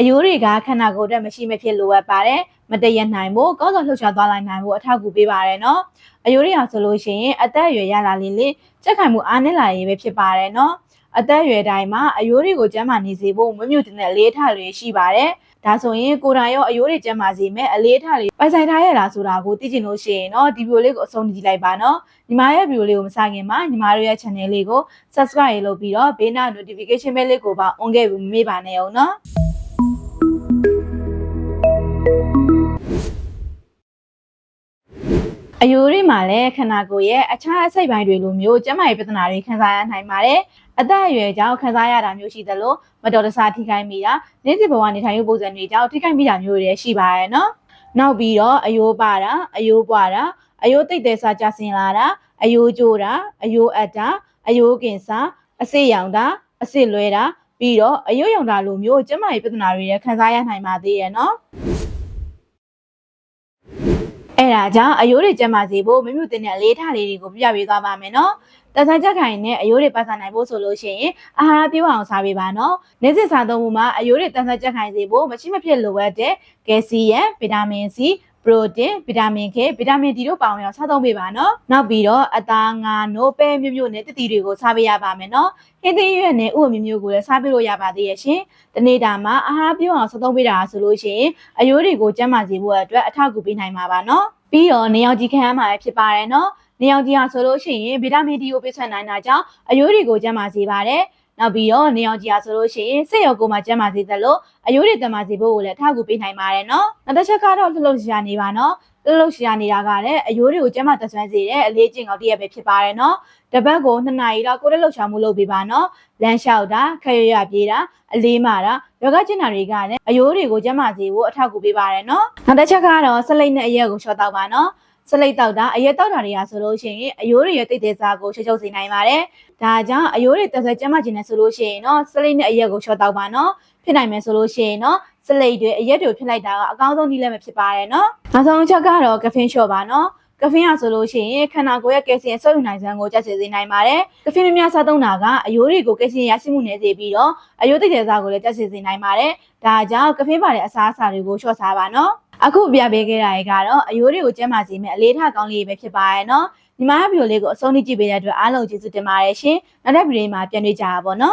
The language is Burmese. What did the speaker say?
အယိုးတွေကခန္ဓာကိုယ်အတွက်မရှိမဖြစ်လိုအပ်ပါတယ်မတည့်ရနိုင်ဖို့ကောင်းကောင်းလှုပ်ရှားသွားလိုက်နိုင်ဖို့အထောက်အကူပေးပါတယ်နော်အယိုးတွေဟာဆိုလို့ရှိရင်အသက်အရွယ်ရလာလေးလေးကြက်ခိုင်မှုအားနည်းလာရေးပဲဖြစ်ပါတယ်နော်အသက်အရွယ်တိုင်းမှာအယိုးတွေကိုကျန်းမာနေစေဖို့မွေးမြူတင်တဲ့အလေးထားတွေရှိပါတယ်ဒါဆိုရင်ကိုယ်တိုင်ရောအယိုးတွေကျန်းမာစေမယ်အလေးထားတွေပိုင်ဆိုင်ထားရတာဆိုတာကိုသိချင်လို့ရှိရင်တော့ဒီဗီဒီယိုလေးကိုအဆုံးကြည့်လိုက်ပါနော်ညီမရဲ့ဗီဒီယိုလေးကိုမစခင်မှာညီမတို့ရဲ့ channel လေးကို subscribe လုပ်ပြီးတော့ဘေးနား notification bell လေးကိုပါ on ခဲ့ပြီးမမေ့ပါနဲ့အောင်နော် အယိုးတွေမှာလည်းခန္ဓာကိုယ်ရဲ့အခြားအစိတ်ပိုင်းတွေလိုမျိုးကျန်းမာရေးပြဿနာတွေခံစားရနိုင်ပါတယ်။အသက်အရွယ်ကြောင့်ခံစားရတာမျိုးရှိသလိုမတော်တဆထိခိုက်မိတာနေ့စဉ်ဘဝနေထိုင်မှုပုံစံတွေကြောင့်ထိခိုက်မိတာမျိုးတွေရှိပါရဲ့နော်။နောက်ပြီးတော့အယိုးပါတာအယိုးပွားတာအယိုးတိတ်တဲ့စားကြဆင်လာတာအယိုးကျိုးတာအယိုးအပ်တာအယိုးကင်ဆာအစစ်ရောင်တာအစစ်လွဲတာပြီးတော့အယိုးရောင်တာလိုမျိုးကျန်းမာရေးပြဿနာတွေလည်းခံစားရနိုင်ပါသေးရဲ့နော်။အဲ့ ဒါကြောင့်အယိုးတွေကျန်းမာစေဖို့မမြူတင်တဲ့အလေးထားလေးတွေကိုပြပြပေးသွားပါမယ်နော်။တဆန်ချက်ခိုင်နဲ့အယိုးတွေပတ်စံနိုင်ဖို့ဆိုလို့ရှိရင်အာဟာရပြည့်ဝအောင်စားပေးပါနော်။နေ့စဉ်စားသုံးမှုမှာအယိုးတွေတဆန်ချက်ခိုင်စေဖို့မရှိမဖြစ်လိုအပ်တဲ့ကယ်ဆီယမ်၊ဗီတာမင် C ပရိုတင်းဗီတာမင် K ဗီတာမင် D တို့ပါဝင်အောင်စားသုံးပေးပါနော်။နောက်ပြီးတော့အသားငါနိုးပဲမျိုးမျိုးနဲ့တတိတွေကိုစားပေးရပါမယ်နော်။ဟင်းသီးရွက်နဲ့ဥပမျိုးမျိုးကိုလည်းစားပေးလို့ရပါသေးရဲ့ရှင်။တနေ့တာမှာအာဟာရပြည့်ဝအောင်စားသုံးပေးတာဆိုလို့ရှိရင်အယိုးတွေကိုကျန်းမာစေဖို့အတွက်အထောက်အကူပေးနိုင်မှာပါနော်။ ပြီးတော့နေအောင်ကြီးခံရမှာဖြစ်ပါတယ်နော်။နေအောင်ကြီးဟာဆိုလို့ရှိရင်ဗီတာမင် D ကိုပေးဆက်နိုင်တာကြောင့်အယိုးတွေကိုကျန်းမာစေပါတယ်။ နောက်ပြီးတော့နေအောင်ကြီးဟာဆိုလို့ရှိရင်စိတ်ရောကိုယ်မှာကျန်းမာစေသလိုအယိုးတွေတမာစေဖို့ကိုလည်းအထောက်အကူပေးနိုင်ပါတယ်နော်။နောက်တစ်ချက်ကတော့လှုပ်လှုပ်ရှားနေပါနော်။လှုပ်လှုပ်ရှားနေတာကလည်းအယိုးတွေကိုကျန်းမာသက်ဆွမ်းစေတဲ့အလေးကျင့်ကောင်းတစ်ရက်ပဲဖြစ်ပါတယ်နော်။တပတ်ကို2နာရီလောက်ကိုယ်လက်လှုပ်ရှားမှုလုပ်ပေးပါနော်။လမ်းလျှောက်တာခရရပြေးတာအလေးမာတာယောဂကျင့်တာတွေကလည်းအယိုးတွေကိုကျန်းမာစေဖို့အထောက်အကူပေးပါတယ်နော်။နောက်တစ်ချက်ကတော့ဆက်လိပ်နဲ့အရက်ကိုလျှော့တော့ပါနော်။ ဆက်လိပ်တောက်တာအရက်တောက်တာတွေကဆိုလို့ရှိရင်အယိုးတွေရဲ့တိတ်တဲ့စားကိုချုပ်ချုပ်စေနိုင်ပါတယ်။ဒါကြောင့်အယိုးတွေတက်ဆက်ကျန်းမာခြင်းနဲ့ဆိုလို့ရှိရင်တော့ဆက်လိပ်နဲ့အရက်ကိုလျှော့တော့ပါနော်။ဖြစ်နိုင်မယ်ဆိုလို့ရှိရင်တော့စလိတ်တွေအရက်တွေဖြစ်လိုက်တာကအကောင်းဆုံးနည်းလည်းမဖြစ်ပါရဲ့နော်။နောက်ဆုံးအချက်ကတော့ကဖင်းလျှော့ပါနော်။ကဖင်းရဆိုလို့ရှိရင်ခန္ဓာကိုယ်ရဲ့ကယ်ဆီယမ်ဆုပ်ယူနိုင်စွမ်းကိုကျဆင်းစေနိုင်ပါတယ်။ကဖင်းများများစားသုံးတာကအယိုးတွေကိုကယ်ဆီယမ်ရရှိမှုနည်းစေပြီးတော့အယိုးတိတ်တဲ့စားကိုလည်းကျဆင်းစေနိုင်ပါတယ်။ဒါကြောင့်ကဖင်းပါတဲ့အစားအစာတွေကိုလျှော့စားပါနော်။ အခုပြပေးခဲ့တာတွေကတော့အယိုးတွေကိုကျန်းမာစေမယ့်အလေးထားကောင်းလေးပဲဖြစ်ပါရဲ့နော်။ညီမရဲ့ဗီဒီယိုလေးကိုအဆုံးထိကြည့်ပေးတဲ့အတွက်အားလုံးကျေးဇူးတင်ပါတယ်ရှင်။နောက်တဲ့ဗီဒီယိုမှာပြန်တွေ့ကြပါပါနော်။